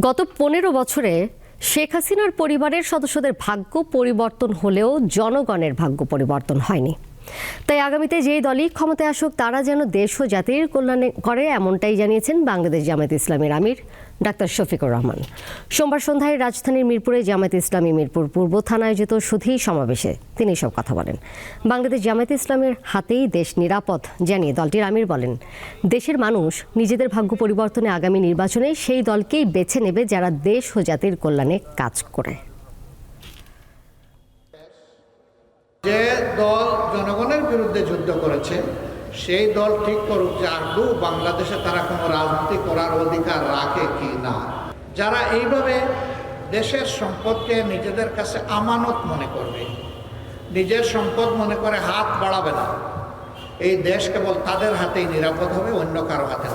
গত পনেরো বছরে শেখ হাসিনার পরিবারের সদস্যদের ভাগ্য পরিবর্তন হলেও জনগণের ভাগ্য পরিবর্তন হয়নি। তাই আগামীতে যেই দলই ক্ষমতায় আসুক, তারা যেন দেশ ও জাতির কল্যাণে করে, এমনটাই জানিয়েছেন বাংলাদেশ জামায়াত ইসলামের আমির ডাক্তার শফিকুর রহমান। সোমবার সন্ধ্যায় রাজধানীর মিরপুরে জামায়াত ইসলামী মিরপুর পূর্ব থানা আয়োজিত সুধী সমাবেশে তিনি সব কথা বলেন। বাংলাদেশ জামায়াত ইসলামের হাতেই দেশ নিরাপদ, জানিয়ে দলটির আমির বলেন। দেশের মানুষ নিজেদের ভাগ্য পরিবর্তনে আগামী নির্বাচনে সেই দলকেই বেছে নেবে যারা দেশ ও জাতির কল্যাণে কাজ করে। যে দল জনগণের বিরুদ্ধে যুদ্ধ করেছে, সেই দল ঠিক করুক যে আদৌ বাংলাদেশে তারা কোনো রাজনীতি করার অধিকার রাখে কি না। যারা এইভাবে দেশের সম্পদকে নিজেদের কাছে আমানত মনে করবে, নিজের সম্পদ মনে করে হাত বাড়াবে না, এই দেশ কেবল তাদের হাতেই নিরাপদ হবে, অন্য কারও হাতে